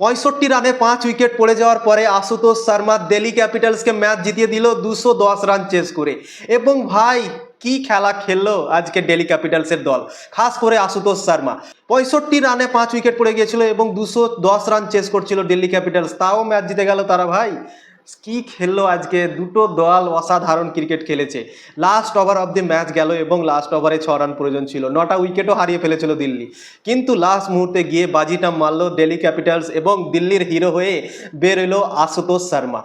পঁয়ষট্টি রানে পাঁচ উইকেট পড়ে যাওয়ার পরে আশুতোষ শর্মা দিল্লি ক্যাপিটালসকে ম্যাচ জিতিয়ে দিল দুশো দশ রান চেস করে। এবং ভাই, কি খেলা খেললো আজকে ডেলি ক্যাপিটালসের দল? খাস করে আশুতোষ শর্মা। পঁয়ষট্টি রানে পাঁচ উইকেট পড়ে গিয়েছিল এবং দুশো দশ রান চেস করছিল দিল্লি ক্যাপিটালস। তাও ম্যাচ জিতে গেল তারা ভাই। কি খেললো আজকে। দুটো দল অসাধারণ ক্রিকেট খেলেছে। Last over of the match গেল এবং লাস্ট ওভারে ছ রান প্রয়োজন ছিল। নটা উইকেটও হারিয়ে ফেলেছিল দিল্লি। কিন্তু লাস্ট মুহূর্তে গিয়ে বাজিটা মারল ডেলি ক্যাপিটালস এবং দিল্লির হিরো হয়ে বেরোলো আশুতোষ শর্মা।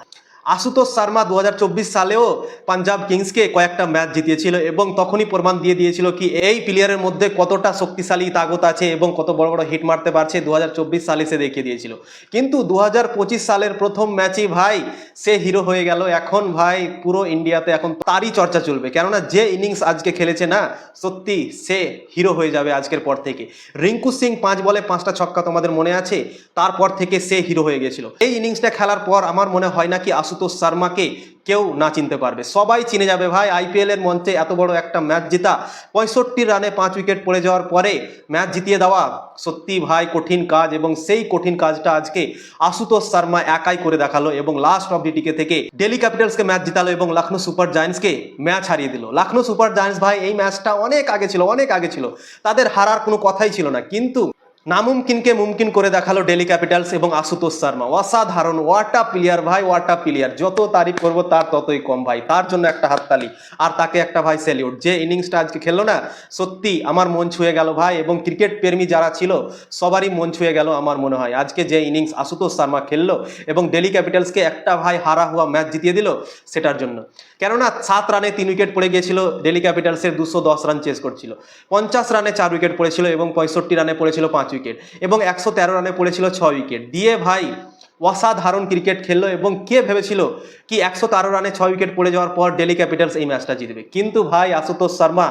আশুতোষ শর্মা দু হাজার চব্বিশ সালেও পাঞ্জাব কিংসকে কয়েকটা ম্যাচ জিতিয়েছিল এবং তখনই প্রমাণ দিয়ে দিয়েছিল কি এই প্লেয়ারের মধ্যে কতটা শক্তিশালী তাগত আছে এবং কত বড় বড় হিট মারতে পারছে দু হাজার চব্বিশ সালে সে দেখিয়ে দিয়েছিল। কিন্তু দু হাজার পঁচিশ সালের প্রথম ম্যাচই ভাই সে হিরো হয়ে গেল। এখন ভাই পুরো ইন্ডিয়াতে এখন তারই চর্চা চলবে। কেননা যে ইনিংস আজকে খেলেছে না, সত্যি সে হিরো হয়ে যাবে আজকের পর থেকে। রিঙ্কু সিং পাঁচ বলে পাঁচটা ছক্কা তোমাদের মনে আছে? তারপর থেকে সে হিরো হয়ে গেছিল। এই ইনিংসটা খেলার পর আমার মনে হয় না কি আশুতোষ শর্মাকে কেউ না চিনতে পারবে। সবাই চিনে যাবে, ভাই। আইপিএল এর মঞ্চে এত বড় একটা ম্যাচ জেতা, পঁয়ষট্টি রানে পাঁচ উইকেট পড়ে যাওয়ার পরে ম্যাচ জিতিয়ে দেওয়া সত্যি, ভাই, কঠিন কাজ এবং সেই কঠিন কাজটা আজকে আশুতোষ শর্মা একাই করে দেখাল এবং লাস্ট অফ ডিটিকে থেকে দিল্লি ক্যাপিটালসকে ম্যাচ জিতালো এবং লখনৌ সুপার জায়ান্টসকে ম্যাচ হারিয়ে দিল। লখনৌ সুপার জায়ান্টস, ভাই, এই ম্যাচটা অনেক আগে ছিল, অনেক আগে ছিল। তাদের হারার কোনো কথাই ছিল না। কিন্তু নামুমকিনকে মুমকিন করে দেখাল ডেলি ক্যাপিটালস এবং আশুতোষ শর্মা। অসাধারণ ওয়াটা প্লেয়ার ভাই ওয়াটা প্লেয়ার যত তারিফ করব তার ততই কম ভাই। তার জন্য একটা হাততালি। আর তাকে একটা ভাই স্যালিউট যে ইনিংসটা আজকে খেললো না, সত্যি আমার মন ছুঁয়ে গেল ভাই এবং ক্রিকেট প্রেমী যারা ছিল, সবারই মন ছুঁয়ে গেল আমার মনে হয়। আজকে যে ইনিংস আশুতোষ শর্মা খেললো এবং ডেলি ক্যাপিটালসকে একটা ভাই হারা হওয়া ম্যাচ জিতিয়ে দিল, সেটার জন্য। কেননা সাত রানে তিন উইকেট পড়ে গিয়েছিল ডেলি ক্যাপিটালসের দুশো দশ রান চেস করছিল। পঞ্চাশ রানে চার উইকেট পড়েছিল এবং পঁয়ষট্টি রানে পড়েছিল পাঁচ উইকেট এবং একশো তেরো রানে পড়েছিল ছয় উইকেট। দিয়ে ভাই, অসাধারণ ক্রিকেট খেললো এবং কে ভেবেছিল কি একশো তেরো রানে ছয় উইকেট পড়ে যাওয়ার পর ডেলি ক্যাপিটালস এই ম্যাচটা জিতবে? কিন্তু ভাই, আশুতোষ শর্মা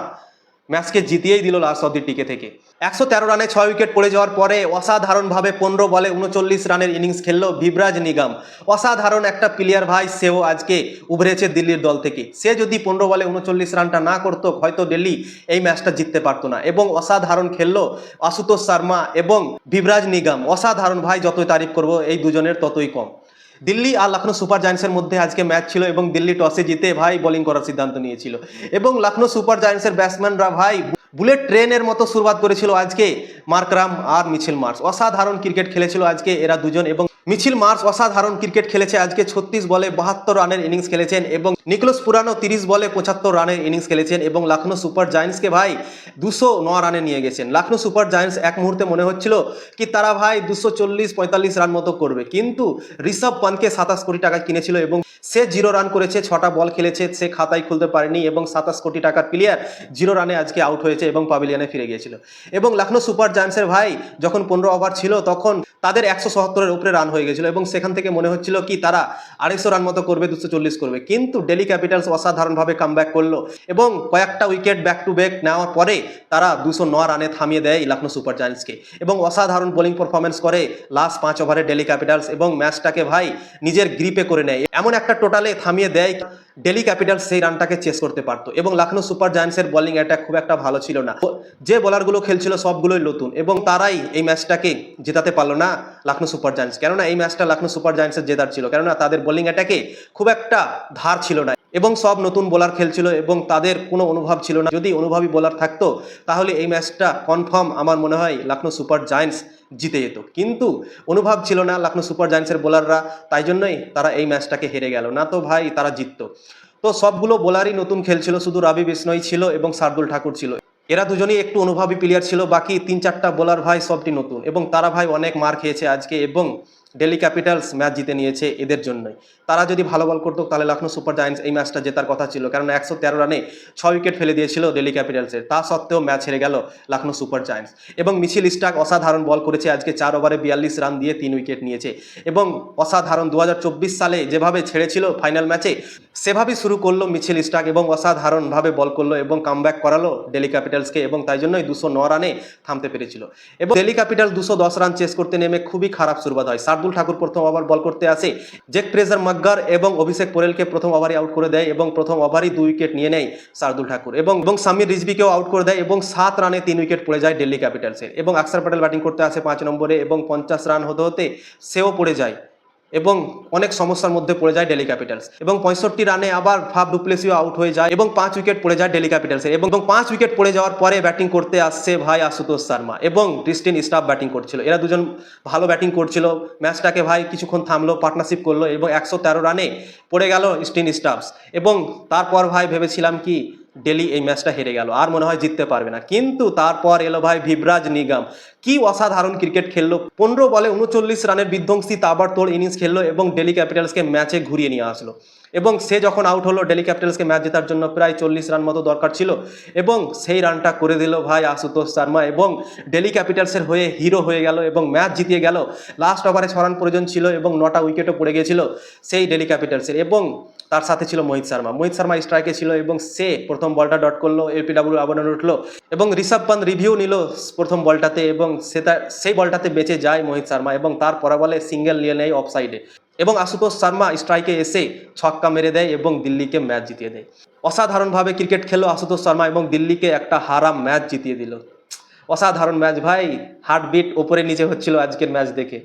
ম্যাচকে জিতিয়েই দিল লাস্ট অব্দি টিকে থেকে। একশো তেরো রানে ছয় উইকেট পড়ে যাওয়ার পরে অসাধারণভাবে পনেরো বলে উনচল্লিশ রানের ইনিংস খেললো ভিভরাজ নিগম। অসাধারণ একটা প্লেয়ার ভাই সেও আজকে উভরেছে দিল্লির দল থেকে। সে যদি পনেরো বলে উনচল্লিশ রানটা না করতো, হয়তো দিল্লি এই ম্যাচটা জিততে পারতো না। এবং অসাধারণ খেললো আশুতোষ শর্মা এবং ভিভরাজ নিগম। অসাধারণ ভাই যতই তারিফ করব, এই দুজনের ততই কম। দিল্লি আর লখনৌ সুপার জায়ান্টসের মধ্যে আজকে ম্যাচ ছিল এবং দিল্লি টসে জিতে ভাই বোলিং করার সিদ্ধান্ত নিয়েছিল। এবং লখনৌ সুপার জায়ান্টসের ব্যাটসম্যানরা ভাই বুলেট ট্রেনের মতো শুরুয়াত করেছিল আজকে মার্করাম আর মিছিল মার্স। অসাধারণ ক্রিকেট খেলেছিল আজকে এরা দুজন এবং মিছিল মার্স অসাধারণ ক্রিকেট খেলেছে। আজকে ছত্রিশ বলে বাহাত্তর রানের ইনিংস খেলেছেন এবং নিকোলাস পুরানো তিরিশ বলে পঁচাত্তর রানের ইনিংস খেলেছেন এবং লখনৌ সুপার জায়ান্টসকে ভাই দুশো ন রানে নিয়ে গেছেন। লখনৌ সুপার জায়ান্টস এক মুহূর্তে মনে হচ্ছিল কি তারা ভাই দুশো চল্লিশ পঁয়তাল্লিশ রান মতো করবে। কিন্তু ঋষভ পানকে সাতাশ কোটি টাকা কিনেছিল এবং সে জিরো রান করেছে, ছটা বল খেলেছে, সে খাতায় খুলতে পারেনি এবং সাতাশ কোটি টাকার প্লেয়ার জিরো রানে আজকে আউট হয়েছে এবং পাভিলিয়ানে ফিরে গিয়েছিল। এবং লখনৌ সুপার জায়ান্টসের ভাই যখন পনেরো ওভার ছিল তখন তাদের একশো সত্তরের উপরে রান হয়ে গেছিল এবং সেখান থেকে মনে হচ্ছিল কি তারা আড়াইশো রান মতো করবে, দুশো চল্লিশ করবে। কিন্তু ডেলি ক্যাপিটালস অসাধারণভাবে কাম করল এবং কয়েকটা উইকেট ব্যাক টু ব্যাক নেওয়ার পরে তারা দুশো ন রানে থামিয়ে দেয় লখনৌ সুপার জায়ান্টসকে এবং অসাধারণ বোলিং পারফরমেন্স করে লাস্ট পাঁচ ওভারে ডেলি ক্যাপিটালস এবং ম্যাচটাকে ভাই নিজের গ্রিপে করে নেয়। এমন একটা টোটালে থামিয়ে দেয় দিল্লি ক্যাপিটাল সেই রানটাকে চেস করতে পারতো এবং লখনৌ সুপার জায়ান্টসের বোলিং অ্যাটাক খুব একটা ভালো ছিল না। যে বোলারগুলো খেলছিল সবগুলোই নতুন এবং তারাই এই ম্যাচটাকে জেতাতে পারল না লখনৌ সুপার জায়ান্টস কেননা এই ম্যাচটা লখনৌ সুপার জায়ান্টসের জেতার ছিল, কেননা তাদের বোলিং অ্যাটাকে খুব একটা ধার ছিল না এবং সব নতুন বোলার খেলছিল এবং তাদের কোনো অনুভব ছিল না। যদি অনুভবী বোলার থাকতো, তাহলে এই ম্যাচটা কনফার্ম আমার মনে হয় লখনৌ সুপার জায়ান্টস জিতে যেত। কিন্তু অনুভব ছিল না লখনৌ সুপার জায়ান্টসের বোলাররা, তাই জন্যই তারা এই ম্যাচটাকে হেরে গেল। না তো ভাই, তারা জিততো। তো সবগুলো বোলারই নতুন খেলছিল, শুধু রবি বিষ্ণই ছিল এবং শার্দুল ঠাকুর ছিল। এরা দুজনেই একটু অনুভবী প্লেয়ার ছিল, বাকি তিন চারটা বোলার ভাই সবটি নতুন এবং তারা ভাই অনেক মার খেয়েছে আজকে এবং দিল্লি ক্যাপিটালস ম্যাচ জিতে নিয়েছে এদের জন্যই। তারা যদি ভালো বল করতো, তাহলে লখনৌ সুপার জায়ান্টস এই ম্যাচটা জেতার কথা ছিল। কারণ একশো তেরো রানে ছয় উইকেট ফেলে দিয়েছিল ডেলি ক্যাপিটালসের তা সত্ত্বেও ম্যাচ হেরে গেল লখনৌ সুপার জায়ান্টস এবং মিছিল স্টাক অসাধারণ বল করেছে, আজকে চার ওভারে বিয়াল্লিশ রান দিয়ে তিন উইকেট নিয়েছে। এবং অসাধারণ দু হাজার চব্বিশ সালে যেভাবে ছেড়েছিল ফাইনাল ম্যাচে সেভাবেই শুরু করল মিছিল স্টাক এবং অসাধারণভাবে বল করল এবং কামব্যাক করালো ডেলি ক্যাপিটালসকে এবং তাই জন্যই দুশো ন রানে থামতে পেরেছিল। এবং দিল্লি ক্যাপিটাল দুশো দশ রান চেস করতে নেমে খুবই খারাপ শুরুবাত হয়। শার্দুল ঠাকুর প্রথম ওভার বল করতে আসে। জেক প্রেজার মাগ্গার এবং অভিষেক পোরেলকে প্রথম ওভারই আউট করে দেয় এবং প্রথম ওভারই দুই উইকেট নিয়ে নেয় শার্দুল ঠাকুর। এবং এবং সামির রিজবিকেও আউট করে দেয় এবং সাত রানে তিন উইকেট পড়ে যায় দিল্লি ক্যাপিটালসের। এবং আকসার প্যাটেল ব্যাটিং করতে আসে পাঁচ নম্বরে এবং পঞ্চাশ রান হতে হতে সেও পড়ে যায়। এবং অনেক সমস্যার মধ্যে পড়ে যায় ডেলি ক্যাপিটালস এবং পঁয়ষট্টি রানে আবার ফাফ ডুপ্লেসিও আউট হয়ে যায় এবং পাঁচ উইকেট পড়ে যায় ডেলি ক্যাপিটালসের এবং পাঁচ উইকেট পড়ে যাওয়ার পরে ব্যাটিং করতে আসছে ভাই আশুতোষ শর্মা এবং ডিস্টিন স্টাফ ব্যাটিং করছিল। এরা দুজন ভালো ব্যাটিং করছিল। ম্যাচটাকে ভাই কিছুক্ষণ থামলো পার্টনারশিপ করল এবং একশো তেরো রানে পড়ে গেল স্টিন স্টাফস এবং তারপর ভাই ভেবেছিলাম কি ডেলি এই ম্যাচটা হেরে গেল, আর মনে হয় জিততে পারবে না। কিন্তু তারপর এলো ভাই ভিবরাজ নিগম। কি অসাধারণ ক্রিকেট খেললো। পনেরো বলে উনচল্লিশ রানের বিধ্বংসী তাবাড়তোড় ইনিংস খেললো এবং ডেলি ক্যাপিটালসকে ম্যাচে ঘুরিয়ে নিয়ে আসলো। এবং সে যখন আউট হলো, ডেলি ক্যাপিটালসকে ম্যাচ জেতার জন্য প্রায় চল্লিশ রান মতো দরকার ছিল এবং সেই রানটা করে দিল ভাই আশুতোষ শর্মা এবং ডেলি ক্যাপিটালসের হয়ে হিরো হয়ে গেল এবং ম্যাচ জিতিয়ে গেল। লাস্ট ওভারে ছ রান প্রয়োজন ছিল এবং নটা উইকেটও পড়ে গিয়েছিল সেই ডেলি ক্যাপিটালসের। এবং তার সাথে ছিল মোহিত শর্মা। মোহিত শর্মা স্ট্রাইকে ছিল এবং সে প্রথম বলটা ডট করল এলপিডাব্লিউ আবরণ উঠল এবং ঋষভ পান্ত রিভিউ নিল প্রথম বলটাতে এবং সে তার, সেই বলটাতে বেঁচে যায় মোহিত শর্মা এবং তার পরে বলে সিঙ্গেল নিয়ে নেয় অফ সাইডে এবং আশুতোষ শর্মা স্ট্রাইকে এসে ছক্কা মেরে দেয় এবং দিল্লিকে ম্যাচ জিতিয়ে দেয়। অসাধারণভাবে ক্রিকেট খেললো আশুতোষ শর্মা এবং দিল্লিকে একটা হারাম ম্যাচ জিতিয়ে দিল। অসাধারণ ম্যাচ ভাই হার্টবিট ওপরে নিচে হচ্ছিল আজকের ম্যাচ দেখে।